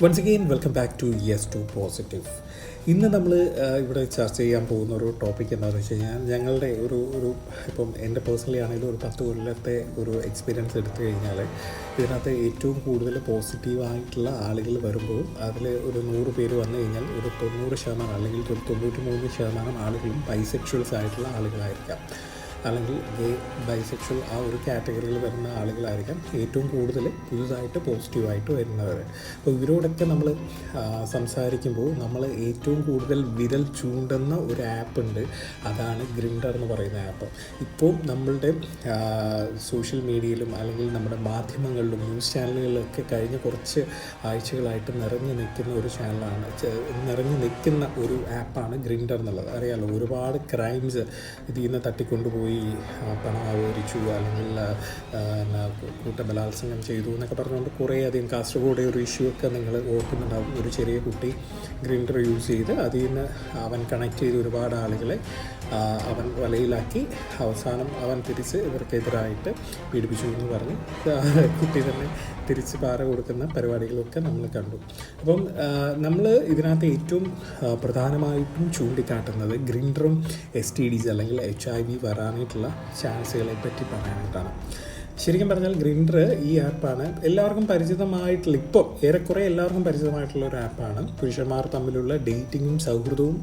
Once again welcome back to yes to positive ഇന്ന് നമ്മൾ ഇവിടെ ചർച്ച ചെയ്യാൻ പോകുന്ന ഒരു ടോപ്പിക് എന്താണെന്ന് വെച്ച് കഴിഞ്ഞാൽ ഞങ്ങളുടെ ഒരു ഒരു ഇപ്പം എന്റെ പേഴ്സണലി ആണെങ്കിലും ഒരു പത്ത് കൊല്ലത്തെ ഒരു എക്സ്പീരിയൻസ് എടുത്തു കഴിഞ്ഞാൽ ഇതിനകത്ത് ഏറ്റവും കൂടുതൽ പോസിറ്റീവായിട്ടുള്ള ആളുകൾ വരുമ്പോൾ അതിൽ ഒരു നൂറ് പേര് വന്നു കഴിഞ്ഞാൽ ഒരു തൊണ്ണൂറ് ശതമാനം അല്ലെങ്കിൽ ഒരു തൊണ്ണൂറ്റി മൂന്ന് ശതമാനം ആളുകളും ബൈസെക്ഷൽസ് ആയിട്ടുള്ള ആളുകളായിരിക്കാം. അല്ലെങ്കിൽ ഗേ ബൈസെക്ഷൽ ആ ഒരു കാറ്റഗറിയിൽ വരുന്ന ആളുകളായിരിക്കാം ഏറ്റവും കൂടുതൽ പുതുതായിട്ട് പോസിറ്റീവായിട്ട് വരുന്നവർ അപ്പോൾ ഇവരോടൊക്കെ നമ്മൾ സംസാരിക്കുമ്പോൾ നമ്മൾ ഏറ്റവും കൂടുതൽ വിരൽ ചൂണ്ടുന്ന ഒരു ആപ്പ് ഉണ്ട്. അതാണ് ഗ്രിൻഡർ എന്ന് പറയുന്ന ആപ്പ് ഇപ്പോൾ നമ്മളുടെ സോഷ്യൽ മീഡിയയിലും അല്ലെങ്കിൽ നമ്മുടെ മാധ്യമങ്ങളിലും ന്യൂസ് ചാനലുകളിലൊക്കെ കഴിഞ്ഞ കുറച്ച് ആഴ്ചകളായിട്ട് നിറഞ്ഞു നിൽക്കുന്ന ഒരു ചാനലാണ് നിറഞ്ഞു നിൽക്കുന്ന ഒരു ആപ്പാണ് ഗ്രിൻഡർ എന്നുള്ളത്. അറിയാമല്ലോ ഒരുപാട് ക്രൈംസ് ഇതിൽ നിന്ന് തട്ടിക്കൊണ്ടുപോയി ആ, പണം അപഹരിച്ചു അല്ലെങ്കിൽ കൂട്ടബലാത്സംഗം ചെയ്തു എന്നൊക്കെ പറഞ്ഞുകൊണ്ട് കുറേ അധികം കാസർഗോഡ് ഒരു ഇഷ്യൂ ഒക്കെ നിങ്ങൾ ഓർക്കുന്നുണ്ടാവും. ഒരു ചെറിയ കുട്ടി ഗ്രിൻഡർ യൂസ് ചെയ്ത് അതിൽ നിന്ന് അവൻ കണക്ട് ചെയ്ത് ഒരുപാട് ആളുകളെ അവൻ വലയിലാക്കി അവസാനം അവൻ തിരിച്ച് ഇവർക്കെതിരായിട്ട് പീഡിപ്പിച്ചു എന്ന് പറഞ്ഞ് കുട്ടി തന്നെ തിരിച്ച് പാറ കൊടുക്കുന്ന പരിപാടികളൊക്കെ നമ്മൾ കണ്ടു. അപ്പം നമ്മൾ ഇതിനകത്ത് ഏറ്റവും പ്രധാനമായിട്ടും ചൂണ്ടിക്കാട്ടുന്നത് ഗ്രിൻഡറും എസ് ടി ഡിസ് അല്ലെങ്കിൽ എച്ച് ഐ വി വരാനായിട്ടുള്ള ചാൻസുകളെ പറ്റി പറയാനായിട്ടാണ്. ശരിക്കും പറഞ്ഞാൽ ഗ്രിൻഡർ ഈ ആപ്പാണ് എല്ലാവർക്കും പരിചിതമായിട്ടുള്ള ഇപ്പോൾ ഏറെക്കുറെ എല്ലാവർക്കും പരിചിതമായിട്ടുള്ള ഒരു ആപ്പാണ്. പുരുഷന്മാർ തമ്മിലുള്ള ഡേറ്റിങ്ങും സൗഹൃദവും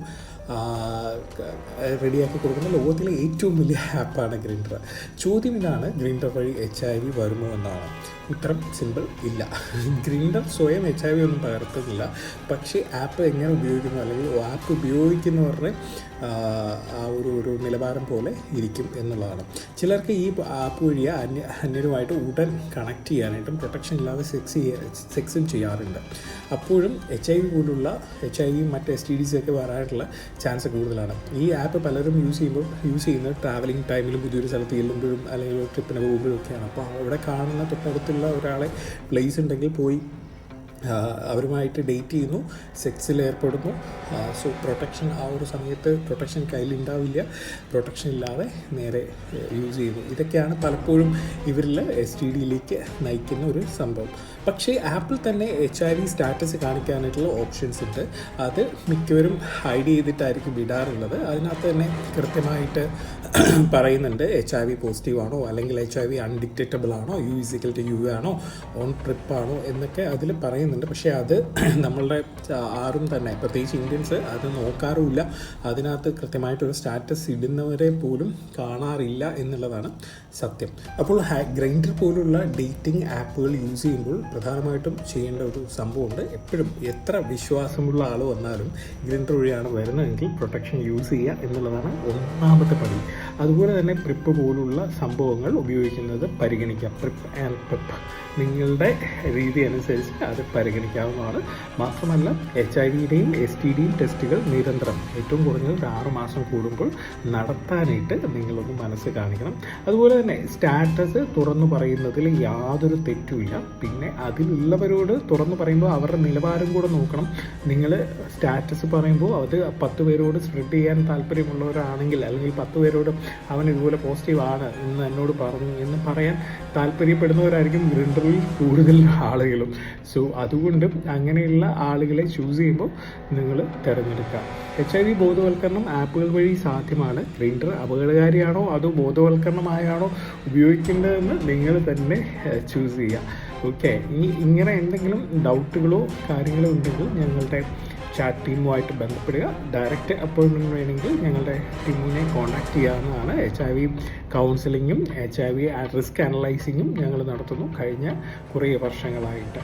റെഡിയാക്കി കൊടുക്കുന്ന ലോകത്തിലെ ഏറ്റവും വലിയ ആപ്പാണ് ഗ്രിൻഡർ. ചോദ്യം ഇതാണ് ഗ്രിൻഡർ വഴി എച്ച് ഐ വി വരുമോ എന്നാണ്. ഉത്തരം സിമ്പിൾ ഇല്ല. ഗ്രിൻഡർ സ്വയം എച്ച് ഐ വി ഒന്നും പകർത്തുന്നില്ല പക്ഷേ ആപ്പ് എങ്ങനെ ഉപയോഗിക്കുന്നു അല്ലെങ്കിൽ ആപ്പ് ഉപയോഗിക്കുന്നവരുടെ ആ, ഒരു ഒരു നിലവാരം പോലെ ഇരിക്കും എന്നുള്ളതാണ്. ചിലർക്ക് ഈ ആപ്പ് വഴി അന്യ അന്യരുമായിട്ട് ഉടൻ കണക്ട് ചെയ്യാനായിട്ടും പ്രൊട്ടക്ഷൻ ഇല്ലാതെ സെക്സ് സെക്സും ചെയ്യാറുണ്ട്. അപ്പോഴും എച്ച് ഐ വി പോലുള്ള എച്ച് ഐ വി മറ്റ് എസ് ടി ഡിസ് ഒക്കെ വരാനുള്ള ചാൻസ് കൂടുതലാണ്. ഈ ആപ്പ് പലരും യൂസ് ചെയ്യുമ്പോൾ യൂസ് ചെയ്യുന്നത് ട്രാവലിംഗ് ടൈമിലും പുതിയൊരു സ്ഥലത്ത് ചെല്ലുമ്പോഴും അല്ലെങ്കിൽ ട്രിപ്പിന് പോകുമ്പോഴും ഒക്കെയാണ്. അപ്പോൾ അവിടെ കാണുന്ന തൊട്ടടുത്തുള്ള ഒരാളെ പ്ലേസ് ഉണ്ടെങ്കിൽ പോയി അവരുമായിട്ട് ഡേറ്റ് ചെയ്യുന്നു സെക്സിൽ ഏർപ്പെടുന്നു. സോ പ്രൊട്ടക്ഷൻ ആ ഒരു സമയത്ത് പ്രൊട്ടക്ഷൻ കയ്യിലുണ്ടാവില്ല. പ്രൊട്ടക്ഷൻ ഇല്ലാതെ നേരെ യൂസ് ചെയ്യുന്നു. ഇതൊക്കെയാണ് പലപ്പോഴും ഇവരിൽ എസ് ടി ഡിയിലേക്ക് നയിക്കുന്ന ഒരു സംഭവം. പക്ഷേ ആപ്പിൾ തന്നെ എച്ച് ഐ വി സ്റ്റാറ്റസ് കാണിക്കാനായിട്ടുള്ള ഓപ്ഷൻസ് ഉണ്ട്. അത് മിക്കവരും ഹൈഡ് ചെയ്തിട്ടായിരിക്കും വിടാറുള്ളത്. അതിനകത്ത് തന്നെ കൃത്യമായിട്ട് പറയുന്നുണ്ട് എച്ച് ഐ വി പോസിറ്റീവ് ആണോ അല്ലെങ്കിൽ എച്ച് ഐ വി അൺഡിക്റ്റബിൾ ആണോ U is equal to U ആണോ ഓൺ ട്രിപ്പ് ആണോ എന്നൊക്കെ അതിൽ പറയുന്നുണ്ട് പക്ഷേ അത് നമ്മളുടെ ആരും തന്നെ പ്രത്യേകിച്ച് ഇന്ത്യൻസ് അത് നോക്കാറുമില്ല. അതിനകത്ത് കൃത്യമായിട്ടൊരു സ്റ്റാറ്റസ് ഇടുന്നവരെ പോലും കാണാറില്ല എന്നുള്ളതാണ് സത്യം. അപ്പോൾ ഗ്രൈൻഡർ പോലുള്ള ഡേറ്റിംഗ് ആപ്പുകൾ യൂസ് ചെയ്യുമ്പോൾ പ്രധാനമായിട്ടും ചെയ്യേണ്ട ഒരു സംഭവമുണ്ട്. എപ്പോഴും എത്ര വിശ്വാസമുള്ള ആൾ വന്നാലും ഗ്രൈൻഡർ വഴിയാണ് വരുന്നതെങ്കിൽ പ്രൊട്ടക്ഷൻ യൂസ് ചെയ്യുക എന്നുള്ളതാണ് ഒന്നാമത്തെ പടി. അതുപോലെ തന്നെ പ്രിപ്പ് പോലുള്ള സംഭവങ്ങൾ ഉപയോഗിക്കുന്നത് പരിഗണിക്കാം. പ്രിപ്പ് ആൻഡ് പ്രിപ്പ് നിങ്ങളുടെ രീതി അനുസരിച്ച് അത് പരിഗണിക്കാവുന്നതാണ്. മാത്രമല്ല എച്ച് ഐ വിയുടെയും എസ് ടി ഡിയും ടെസ്റ്റുകൾ നിരന്തരം ഏറ്റവും കുറഞ്ഞത് ഒരു ആറ് മാസം കൂടുമ്പോൾ നടത്താനായിട്ട് നിങ്ങളൊന്ന് മനസ്സ് കാണിക്കണം. അതുപോലെ തന്നെ സ്റ്റാറ്റസ് തുറന്നു പറയുന്നതിൽ യാതൊരു തെറ്റുമില്ല. പിന്നെ അതിലുള്ളവരോട് തുറന്നു പറയുമ്പോൾ അവരുടെ നിലവാരം കൂടെ നോക്കണം. നിങ്ങൾ സ്റ്റാറ്റസ് പറയുമ്പോൾ അത് പത്ത് പേരോട് സ്പ്രെഡ് ചെയ്യാൻ താല്പര്യമുള്ളവരാണെങ്കിൽ അല്ലെങ്കിൽ പത്ത് പേരോട് അവൻ ഇതുപോലെ പോസിറ്റീവ് ആണ് എന്ന് എന്നോട് പറഞ്ഞു എന്ന് പറയാൻ താല്പര്യപ്പെടുന്നവരായിരിക്കും ഗ്രിൻഡറിൽ കൂടുതൽ ആളുകളും. സോ അതുകൊണ്ട് അങ്ങനെയുള്ള ആളുകളെ ചൂസ് ചെയ്യുമ്പോൾ നിങ്ങൾ തിരഞ്ഞെടുക്കുക. എച്ച് ഐ വി ബോധവൽക്കരണം ആപ്പുകൾ വഴി സാധ്യമാണ്. ഗ്രൈൻഡർ അപകടകാരിയാണോ? അതോ ബോധവൽക്കരണമായാണോ ഉപയോഗിക്കേണ്ടതെന്ന് നിങ്ങൾ തന്നെ ചൂസ് ചെയ്യുക. ഓക്കെ ഇനി ഇങ്ങനെ എന്തെങ്കിലും ഡൗട്ടുകളോ കാര്യങ്ങളോ ഉണ്ടെങ്കിൽ ഞങ്ങളുടെ ചാറ്റ് ടീമുമായിട്ട് ബന്ധപ്പെടുക. ഡയറക്റ്റ് അപ്പോയിൻമെന്റ് വേണമെങ്കിൽ ഞങ്ങളുടെ ടീമിനെ കോൺടാക്റ്റ് ചെയ്യാവുന്നതാണ്. എച്ച് ഐ വി കൗൺസിലിങ്ങും എച്ച് ഐ വി റിസ്ക് അനലൈസിങ്ങും ഞങ്ങൾ നടത്തുന്നു കഴിഞ്ഞ കുറേ വർഷങ്ങളായിട്ട്.